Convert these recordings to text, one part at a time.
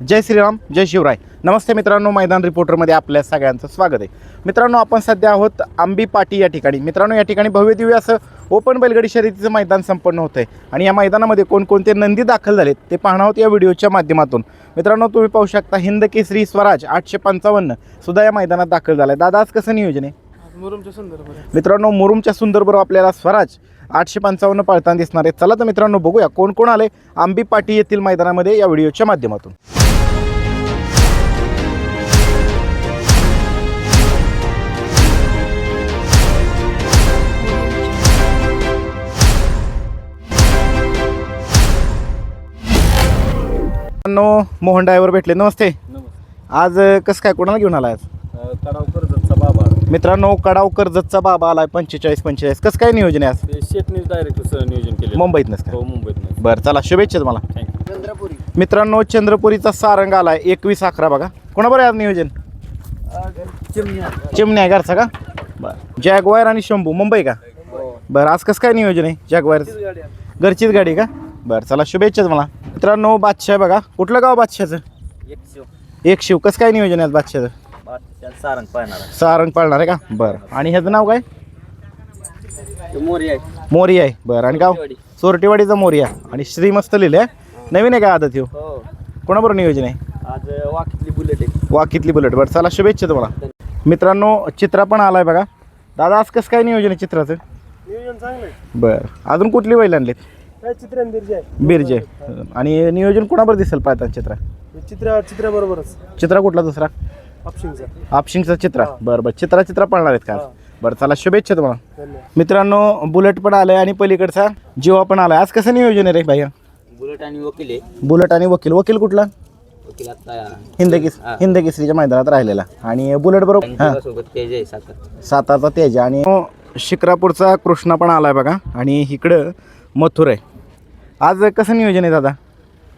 जय श्रीराम जय शिवराय. नमस्ते मित्रांनो मैदान रिपोर्टरमध्ये आपल्या सगळ्यांचं स्वागत आहे. मित्रांनो आपण सध्या आहोत आंबी पाटी या ठिकाणी. मित्रांनो या ठिकाणी भव्य दिव्य असं ओपन बैलगाडी शर्यतीचं मैदान संपन्न होतं आहे आणि या मैदानामध्ये कोणकोणते नंदी दाखल झालेत ते पाहणार आहोत या व्हिडिओच्या माध्यमातून. मित्रांनो तुम्ही पाहू शकता हिंद केसरी स्वराज आठशे पंचावन्न सुद्धा या मैदानात दाखल झाला आहे दादा आज कसं नियोजन आहे? मुरुमच्या संदर्भात मित्रांनो मुरुमच्या सुंदरबरोबर आपल्याला स्वराज आठशे पंचावन्न पळताना दिसणार आहे. चला तर मित्रांनो बघूया कोण कोण आले आंबी पाटी येथील मैदानामध्ये या व्हिडिओच्या माध्यमातून. मित्रांनो मोहन ड्रायव्हर भेटले. नमस्ते. आज कसं काय कोणाला घेऊन आला आज? तडाव कर्जतचा बाबा. मित्रांनो कडाव कर्जतचा बाबा आलाय पंचेचाळीस पंचेचाळीस. कसं काय नियोजन आहे आज? ते शेटनीच डायरेक्ट नियोजन केलं मुंबईतनंच हो मुंबईत बरं चला शुभेच्छा तुम्हाला. Thank you Chandrapuri. मित्रांनो चंद्रपुरीचा सारंग आलाय एकवीस अकरा बघा. कोणाबरोबर आहे आज नियोजन? चिमण्या. आहे घरचा का? बरं. जॅगवायर आणि शंभू मुंबई का? बरं आज कसं काय नियोजन आहे जॅगवायर घरचीच गाडी का? बरं चला शुभेच्छा तुम्हाला. मित्रांनो बादशाह आहे बघा. कुठलं गाव बादशाहचं? एक शिव. कसं काय नियोजन आहे आज बादशाहचं? सारंग पाहणार सारंग पाळणार आहे का? बरं. आणि ह्याचं नाव काय? मोरी आहे. मोरिया आहे. बरं. आणि गाव? सोरटेवाडीचा मोरिया. आणि श्रीमस्त लिहिलं आहे. नवीन आहे का आदत ह्यो? हो. कोणाबरोबर नियोजन आहे? आज वाकीतली बुलेट आहे. वाकीतली बुलेट. बरं चला शुभेच्छा तुम्हाला. मित्रांनो चित्रा पण आलाय बघा. दादा आज कसं काय नियोजन आहे चित्राचं? नियोजन चांगलं आहे. बरं. अजून कुठली बैल आणलीत? काय चित्र बिरजे आणि नियोजन कोणाबरोबर दिसेल पाहताना चित्रा? चित्र चित्राबरोबरच चित्रा कुठला दुसरा? आपशिंगचा चित्रा. बरं बरं. चित्रा चित्रा पळणार आहेत का? बरं चला शुभेच्छा तुम्हाला. मित्रांनो बुलेट पण आलाय आणि पलीकडचा जिवा पण आलाय. आज कसं नियोजन आहे रे भैया बुलेट आणि वकील आहे. बुलेट आणि वकील. वकील कुठला? वकील आता हिंद केस हिंद केसरीच्या मैदानात राहिलेला. आणि बुलेट बरोबर हां. साताचा तेज आणि शिक्रापूरचा कृष्णा पण आलाय बघा. आणि इकडं मथुर आहे. आज कसं नियोजन आहे दादा?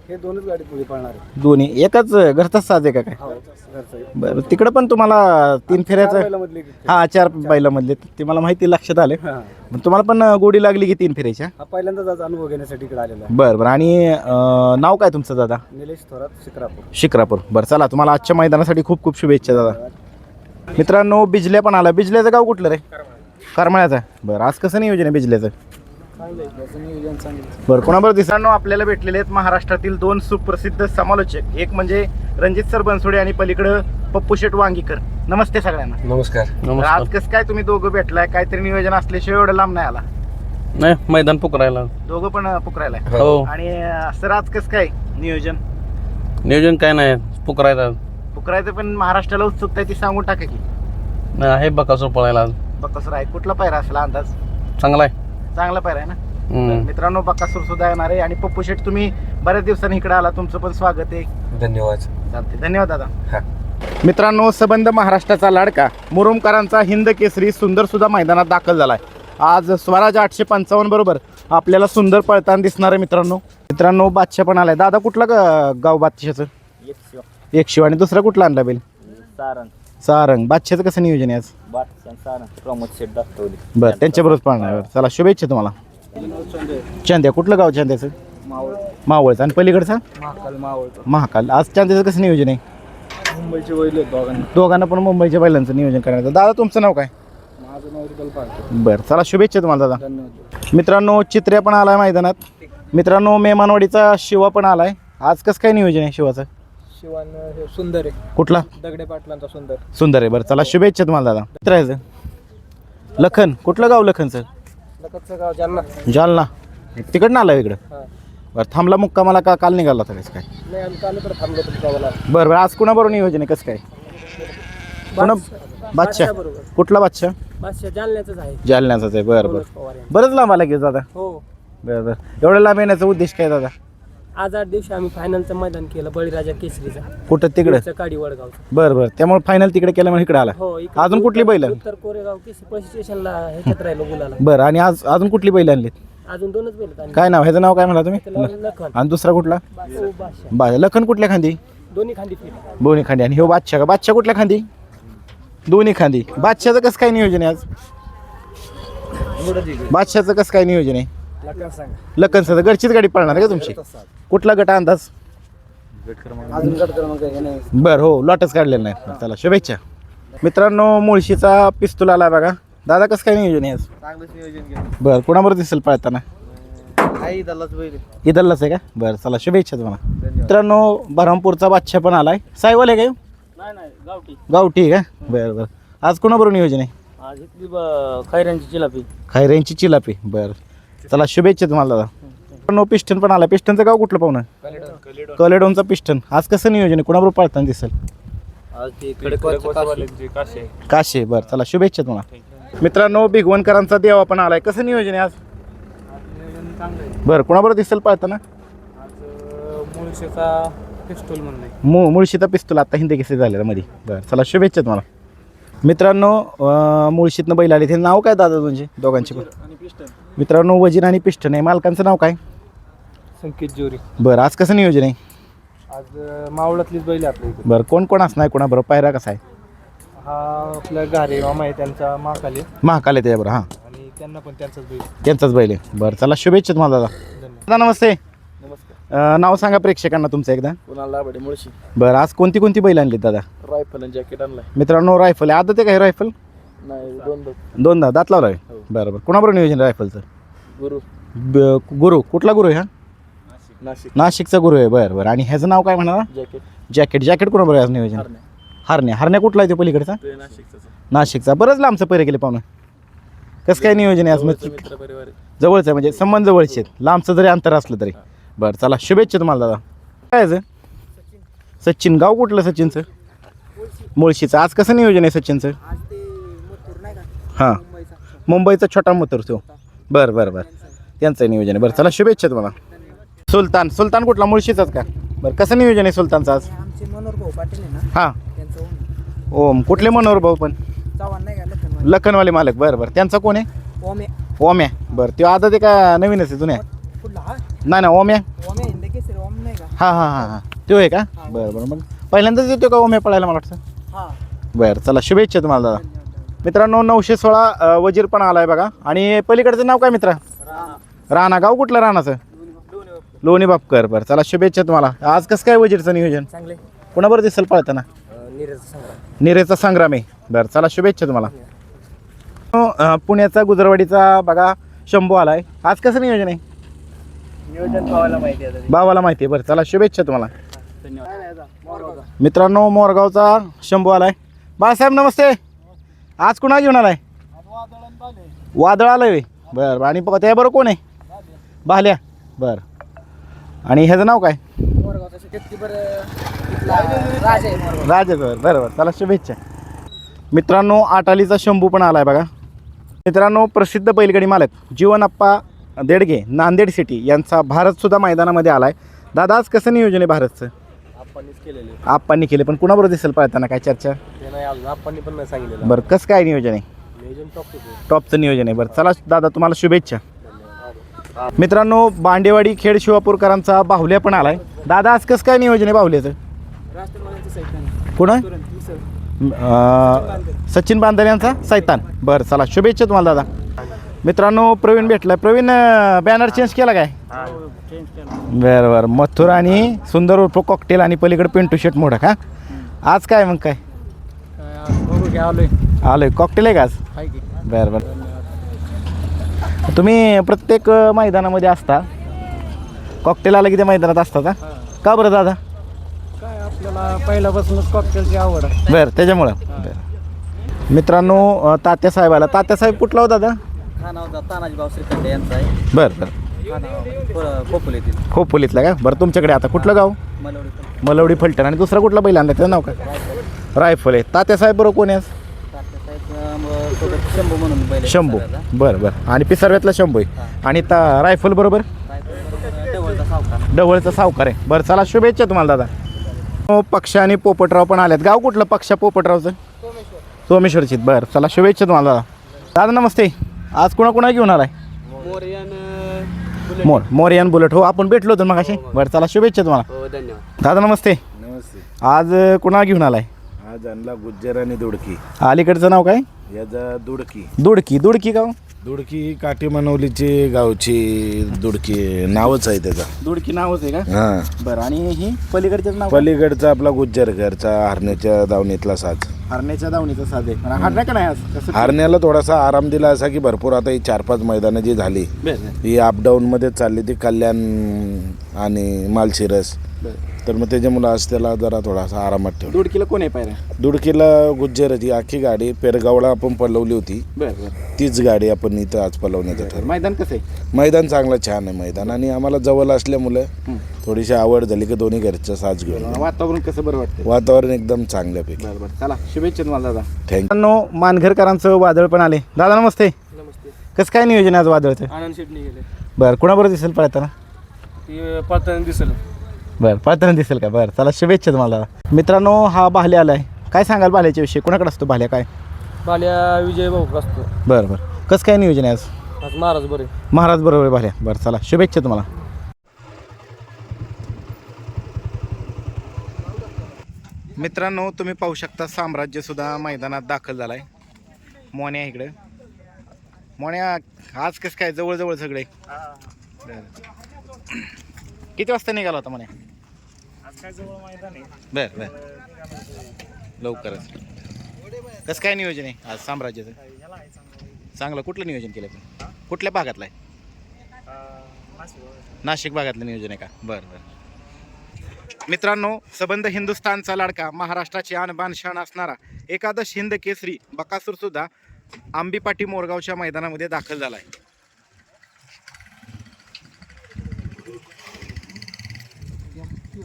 हे दोनच गाडी पुढे पाळणार आहे. दोन्ही. एकाच घरचाच साज आहे का काय? हो घरचं आहे. बरं तिकडं पण तुम्हाला तीन फेऱ्याचं बैलामधली एक. हा चार बैलामधले ते मला माहिती लक्षात आले हा. तुम्हाला पण गोडी लागली की तीन फेऱ्याच्या? हा पहिल्यांदाच आज अनुभव घेण्यासाठी इकडे आलेला बरं बरं. आणि अं, नाव काय तुमचं दादा? निलेश थोरात शिक्रापूर शिक्रापूर बरं चला तुम्हाला आजच्या मैदानासाठी खूप खूप शुभेच्छा दादा. मित्रांनो बिजल्या पण आला. बिजल्याचं गाव कुठलं रे? करमाळ्याचं. बरं आज कसं नियोजन आहे बिजल्याचं? बरं कोणाबरोबर दिसांनो आपल्याला भेटलेले आहेत? महाराष्ट्रातील दोन सुप्रसिद्ध समालोचक. एक म्हणजे रणजित सर बनसोडे आणि पलीकडं पप्पू शेट वांगीकर. नमस्ते सगळ्यांना. नमस्कार. तर आज कसं काय तुम्ही दोघं भेटलाय? काहीतरी नियोजन असल्याशिवाय एवढं लांब नाही आला. नाही मैदान पुकारायला. दोघं पण पुकरायलाय. हो. आणि अं, सर आज कसं काय नियोजन? नियोजन काय नाही पुकारायला. पुकरायचं पण महाराष्ट्राला उत्सुकता आहे ती सांगून टाका की. नाही, आहे बकासूर पळायला. बक्कासूर आहे. कुठला पायरा असला अंदाज? चांगला आहे. चांगला आहे ना. तर मित्रांनो बक्कासूर सुद्धा येणार आहे. आणि पप्पू शेट तुम्ही बऱ्याच दिवसांनी इकडे आला. तुमचं पण स्वागत आहे. धन्यवाद. चालते धन्यवाद दादा. हा. मित्रांनो सबंध महाराष्ट्राचा लाडका मुरुमकरांचा हिंद केसरी सुंदर सुद्धा मैदानात दाखल झालाय. आज स्वराज आठशे पंचावन्न बरोबर आपल्याला सुंदर पळताना दिसणार आहे मित्रांनो. मित्रांनो बादशाह पण आलाय. दादा कुठला ग- गाव बादशाचं एक शिव. एक शिव. आणि दुसरा कुठला आणला बेल? सारंग. सारंग. बादशाचं कसं नियोजन आहे आज? सारंग. प्रमोद दाखवली. बरं त्यांच्याबरोबर पाळणार बरं. चला शुभेच्छा तुम्हाला. चांद्या कुठलं गाव चांद्याचं? मावळ मावळचं. आणि पलीकडचा? महाकाल आज चांद्याचं कसं नियोजन आहे? मुंबईचे वैल आहेत दोघांना. दोघांना पण मुंबईच्या बैलांचं नियोजन करण्याचं दादा तुमचं नाव काय? माझं नाव बरं चला शुभेच्छा तुम्हाला दादा. धन्यवाद. मित्रांनो चित्र्या पण आलाय मैदानात. मित्रांनो मेहमानवाडीचा शिवा पण आलाय. आज कसं काय नियोजन आहे शिवाचं? शिवान हे सुंदर आहे. कुठला? दगडे पाटलांचा सुंदर. सुंदर आहे बरं. चला शुभेच्छा तुम्हाला दादा. मित्राचं लखन. कुठलं गाव लखनचं? लखतचं गाव जालना. जालना. तिकडनं आलं इकडं? हां. बरं थांबला मुक्का मला का काल निघाला होता कसं काय? नाही आम्ही काल तर थांबलो तुमच्या गावाला. बरं बरं आज कुणाबरोबर नियोजन आहे कसं काय? कोणा बादशाह कुठला बादशाह? बादशाह जालन्याचंच आहे. जालन्याचाच आहे बरं बरं. पवार. बरंच लांब आला की दादा. हो. बरं बरं. एवढं लांब येण्याचा उद्देश काय दादा? आज आठ दिवशी आम्ही फायनलचं मैदान केलं बळीराजा केसरीचा. कुठं? तिकडं? तिकडचं काडी वडगावचं. बरं बरं. त्यामुळे फायनल तिकडे केल्यामुळे इकडे आला. हो इकडं अजून कुठली बैल? आणली? उत्तर कोरेगाव केसी पोलीस स्टेशनला ह्याच्यात राहिलो मुलाला बरं आणि आज अजून कुठली बैल आणलीत? अजून दोनच बैल काय नाव? ह्याचं नाव काय म्हणा तुम्ही? त्याला लखन. आणि दुसरा कुठला? ओ बादशाह. बा लखन कुठल्या खांदी? दोन्ही खांदी फिट दोन्ही खांदी. आणि हो बादशाह का? बादशाह कुठल्या खांदी? दोन्ही खांदी. बादशाहचं कसं काय नियोजन आहे आज? बादशाहचं कसं काय नियोजन आहे? लखन सर घरचीच गाडी पळणार आहे का तुमची? कुठला गट अंदाज? अजून गट क्रमांक हे नाही. बरं हो लॉटच काढलेलं नाही. चला शुभेच्छा. मित्रांनो मुळशीचा पिस्तूल आला बघा. दादा कसं काय नियोजन आहे आज? चांगलंच नियोजन घ्या बरं कोणाबरोबर दिसेल पळताना? आई दल्लाच बैल इथललाच आहे का? बरं चला शुभेच्छा तुम्हाला. मित्रांनो बरहमपूरचा बादशाह पण आलाय. सायवाल आहे का नाही नाही गावठी. गावठी आहे का? बरं बरं. आज कोणाबरोबर नियोजन आहे? आज इथली खैऱ्यांची जिलापी खैऱ्यांची चिलापी. बरं. चला शुभेच्छा तुम्हाला दादा. नो पिस्टन पण आला पिस्टनचं गाव कुठलं पाहुणं? कलेडोनचा पिस्टन आज कसं नियोजन आहे? कोणाबरोबर पळताना दिसेल? काशे. काशे. बरं चला शुभेच्छा तुम्हाला. मित्रांनो भिगवणकरांचा देवा पण आलाय. कसं नियोजन आहे आज? बरं कोणाबरोबर दिसेल पळताना? आज मुळशीचा मु मुळशीचा पिस्तूल आता हिंदी केसे झालेला मध्ये बरं चला शुभेच्छा तुम्हाला. मित्रांनो मुळशीतनं बैल आले ते नाव काय दादा तुमचे? दोघांचे पण. आणि पिस्टन मित्रांनो वजीर आणि पिस्टन आहे मालकांचं नाव काय? संकेत जोरी. बरं आज कसं नियोजन आहे? आज मावळातलीच बैल आहे आपल्या इथे बरं कोण कोण असणार कोणाबरोबर? पायरा कसा आहे? हा आपल्या घारे मामा आहे त्यांचा महाकाली महाकाल आहे त्याच्याबरोबर हां. आणि त्यांना पण त्यांचाच बैल त्यांचाच बैल आहे. बरं चला शुभेच्छा तुम्हाला दादा. धन्यवाद. दादा नमस्ते. नमस्कार. अं, नाव सांगा प्रेक्षकांना तुमचं एकदा. कुणाला लाभडे मुळशी. बरं आज कोणती कोणती बैल आणली दादा? रायफल आणि जॅकेट आणलाय. मित्रांनो रायफल आहे. आदत आहे का हे रायफल? नाही दोन दोन दोनदा. दात लावला आहे हो. बरं बरं कोणाबरोबर नियोजन आहे रायफलचं? गुरु. ब- गुरु. कुठला गुरु आहे हा? नाशिक. नाशिकचा गुरु आहे. बरं बरं. आणि ह्याचं नाव काय म्हणा जॅकेट. जॅकेट. जॅकेट कोणाबरोबर आहे आज नियोजन? हरण्या. हरण्या. कुठला आहे तो पलीकडचा? ते नाशिकचं नाशिकचा. बरंच लांबचं पैरे गेले पाहुणं. कसं काय नियोजन आहे आज मग मित्र? परिवार आहे. जवळचं आहे म्हणजे संबंध जवळचे आहेत. लांबचं जरी अंतर असलं तरी. बरं चला. शुभेच्छा तुम्हाला दादा. काय आहे याचं? सचिन. गाव कुठलं सचिनचं? मुळशीचं. आज कसं नियोजन आहे सचिनचं? आज ते हां. मुंबईचा छोटा मथुर तो. बरं बरं बरं. त्यांचं नियोजन आहे. बरं चला शुभेच्छा तुम्हाला. सुलतान सुलतान कुठला? मुळशीचाच का? बरं कसं नियोजन आहे सुलतानचं आज? हां. ओम. कुठले मनोहर भाऊ पण? लखनवाले. मालक. बरं बरं. त्यांचा कोण आहे? ओमे ओम्या. बरं तो आता ते का नवीनच आहे जुन्या? नाही ना ओम्या. ओमे हां हां हां हां. तो आहे का? बरं बरं. मग पहिल्यांदाच येतो का ओम्या पळायला मला वाटतं? बरं चला शुभेच्छा तुम्हाला दादा. मित्रांनो नऊशे सोळा वजीर पण आलाय बघा. आणि पलीकडचं नाव काय मित्रा? राणा. गाव कुठलं राणाचं? लोणी बापकर. बरं चला शुभेच्छा तुम्हाला. आज कसं काय वजीरचं नियोजन? कोणाबरोबर दिसेल पळताना? निरेचा संग्राम. आहे बरं चला शुभेच्छा तुम्हाला. अ, पुण्याचा गुजरवाडीचा बघा शंभू आलाय. आज कसं नियोजन आहे? नियोजन माहिती आहे भावाला माहिती आहे. बरं चला शुभेच्छा तुम्हाला. मित्रांनो मोरगावचा शंभू आलाय. बाळासाहेब नमस्ते. आज कुणा घेऊन आलाय? वादळ आलंय व्हय. बरं बरं. आणि बघा त्याबरोबर कोण आहे? भाल्या बरं. आणि ह्याचं नाव काय? राजे. बरं राज आहे शुभेच्छा. मित्रांनो आटालीचा शंभू पण आलाय बघा. मित्रांनो प्रसिद्ध बैलगाडी मालक जीवनप्पा देडगे नांदेड सिटी यांचा भारतसुद्धा मैदानामध्ये आलाय. दादा आज कसं नियोजन आहे भारतचं? केलेले आप्पांनी केले पण कुणाबरोबर दिसेल पाहताना? काय चर्चा? ते नाही अजून आपण पण नाही सांगितलेलं. बरं कसं काय नियोजन आहे? नियोजन टॉप टॉपचं नियोजन आहे. बरं चला दादा तुम्हाला शुभेच्छा. मित्रांनो बांडेवाडी खेड शिवापूरकरांचा बाहुल्या पण आलाय. दादा आज कसं काय नियोजन आहे बाहुल्याचं? कुणा अं, सचिन बांधर यांचा सैतान. बरं चला शुभेच्छा तुम्हाला दादा. मित्रांनो प्रवीण भेटलाय. प्रवीण बॅनर चेंज केला काय? बरं बरं. मथुर आणि सुंदर उर्फ कॉकटेल आणि पलीकडे पिंटू शेट मोठा का आज काय मग काय? आलोय. आलोय. कॉकटेल आहे का आज? बरं बरं. तुम्ही प्रत्येक मैदानामध्ये असता. कॉकटेल आलं की त्या मैदानात असता का? का बरं दादा? काय आपल्याला पहिल्यापासूनच कॉकटेलची आवड आहे. बरं त्याच्यामुळं. बरं. मित्रांनो तात्यासाहेब आला तात्यासाहेब कुठला हो दादा? हा नाव तानाजी भाऊ श्रीखंडे यांचा आहे. बरं बरं. हा नाव खोपोल येथील. खोपोलीतला का? बरं तुमच्याकडे आता कुठलं गाव? मलवडी मलवडी फलटण. आणि दुसरा कुठला बैल आणला? त्याचं नाव काय? रायफल. आहे. तात्यासाहेब बरोबर कोण आहे? सोबत शंभू म्हणून बैल शंभू. बरं बरं. आणि पिसारव्यातला शंभू आहे. आणि ता रायफल बरोबर? डवळचा सावकार. डवळचा सावकार आहे. बरं चला शुभेच्छा तुम्हाला दादा. हो, पक्ष आणि पोपटराव पण आल्यात गाव कुठलं पक्ष? पोपटरावचं? सोमेश्वरचित. बरं चला शुभेच्छा तुम्हाला दादा. दादा नमस्ते. आज कुणा कुणा घेऊन आलाय? मोरियन मोर मोरियन बुलेट. हो आपण भेटलो होतो मग असे बरं चला शुभेच्छा तुम्हाला. हो धन्यवाद. दादा नमस्ते. नमस्ते. आज कुणा घेऊन आलाय? आज आणला गुज्जर आणि दुडकी. अलीकडचं नाव काय? याचा दुडकी. दुडकी. दुडकी गाव दुडकी ही काठी मनवलीची गावची दुडकी नावच आहे त्याचा. दुडकी नावच आहे का? हा. बरं आणि ही पलीकडच्याच नाव पलीकडचा आपला गुज्जर घरचा हरण्याच्या दावणीतला साज. हरण्याच्या दावणीचं साधे हरण्या का नाही आज? कसं हरण्याला थोडासा आराम दिला असा की भरपूर आता ही चार पाच मैदानं जी झाली बरं ही अपडाऊन मध्ये चालली ती कल्याण आणि मालशिरस. बरं. तर मग त्याच्यामुळं आज त्याला जरा थोडासा आरामात ठेवला. दुडकीला कोण आहे पायऱ्या? दुडकीला गुज्जर ही अख्खी गाडी पेरगावला आपण पलवली होती. बरं बरं. तीच गाडी आपण इथं आज पलवण्याचं ठरवलं. मैदान कसं आहे? मैदान चांगलं छान आहे मैदान आणि आम्हाला जवळ असल्यामुळे. थोडीशी आवड झाली की दोन्ही घरचं साज घेऊन वातावरण कसं बरं वाटतं वातावरण एकदम चांगल्यापैकी. बरं बरं. चला शुभेच्छा तुम्हाला दादा. थँक्यू मित्रांनो मानघरकरांचं वादळ पण आले. दादा नमस्ते. नमस्ते. कसं काय नियोजन आहे आज वादळचं? आनंद शेटणी गेले. बरं कुणाबरोबर दिसेल पळताना? ती पळताना दिसेल. बरं पळताना दिसेल का? बरं चला शुभेच्छा तुम्हाला. मित्रांनो हा बाहले आलाय. काय सांगाल बाहल्याच्या विषयी? कुणाकडे असतो बाहल्या? काय? बाल्या विजय भाऊ असतो. बरं बरं. कसं काय नियोजन आहे आज? आज महाराज बरे. महाराज बरोबर आहे बाहल्या. बरं चला शुभेच्छा तुम्हाला. मित्रांनो तुम्ही पाहू शकता साम्राज्य सुद्धा मैदानात दाखल झालाय. मोन्या इकडे. मोन्या आज कसं काय? जवळजवळ सगळे. बरं. किती वाजता निघाला होता म्हणे बर बर. लवकरच. कसं काय नियोजन आहे आज साम्राज्याचं? चांगलं. कुठलं नियोजन केलं पण कुठल्या भागातलं आहे? नाशिक भागातलं. नियोजन आहे का? बरं बरं. मित्रांनो सबंध हिंदुस्थानचा लाडका महाराष्ट्राची आणबान शान असणारा एकादश हिंद केसरी बकासूर सुद्धा आंबीपाटी मोरगावच्या मैदानामध्ये दाखल झालाय